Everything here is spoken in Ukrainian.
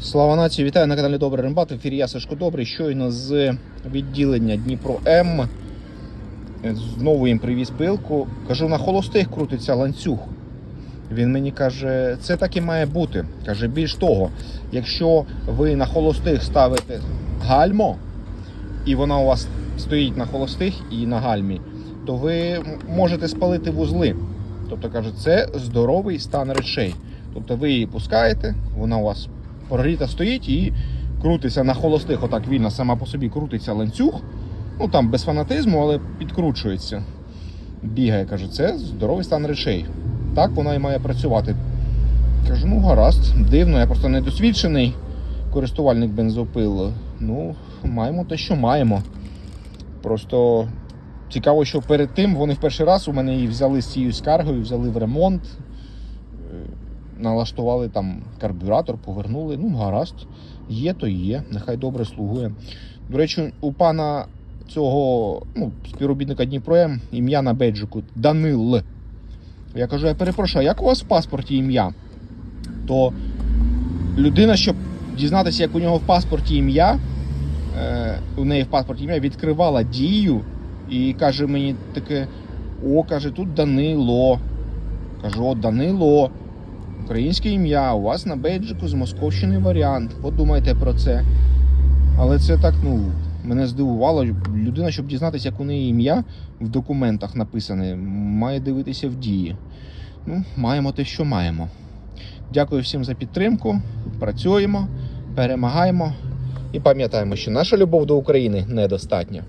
Слава нації, вітаю на каналі Добрий Рембат. В ефірі я Сашко Добрий. Щойно з відділення Дніпро М. Знову їм привіз пилку. Кажу, на холостих крутиться ланцюг. Він мені каже, це так і має бути. Каже, більш того, якщо ви на холостих ставите гальмо, і вона у вас стоїть на холостих і на гальмі, то ви можете спалити вузли. Тобто каже, це здоровий стан речей. Тобто ви її пускаєте, вона у вас прогріта стоїть і крутиться на холостих, отак вільно сама по собі крутиться ланцюг. Ну там без фанатизму, але підкручується. Бігає, каже, це здоровий стан речей. Так вона і має працювати. Кажу, ну гаразд, дивно, я просто недосвідчений користувальник бензопил. Ну, маємо те, що маємо. Просто цікаво, що перед тим вони в перший раз у мене її взяли з цією скаргою, взяли в ремонт, налаштували там карбюратор, повернули. Ну, гаразд, є, то є, нехай добре слугує. До речі, у пана цього ну, співробітника Дніпром ім'я на беджику Данил. Я кажу, я перепрошую, як у вас в паспорті ім'я? То людина, щоб дізнатися, як у нього в паспорті ім'я, е, у неї в паспорті ім'я відкривала дію і каже мені таке: о, каже, тут Данило. Кажу, о, Данило. Українське ім'я, у вас на бейджику з Московщини варіант. Подумайте про це. Але це так, ну, мене здивувало. Людина, щоб дізнатися, як у неї ім'я в документах написане, має дивитися в дії. Ну, маємо те, що маємо. Дякую всім за підтримку. Працюємо, перемагаємо і пам'ятаємо, що наша любов до України недостатня.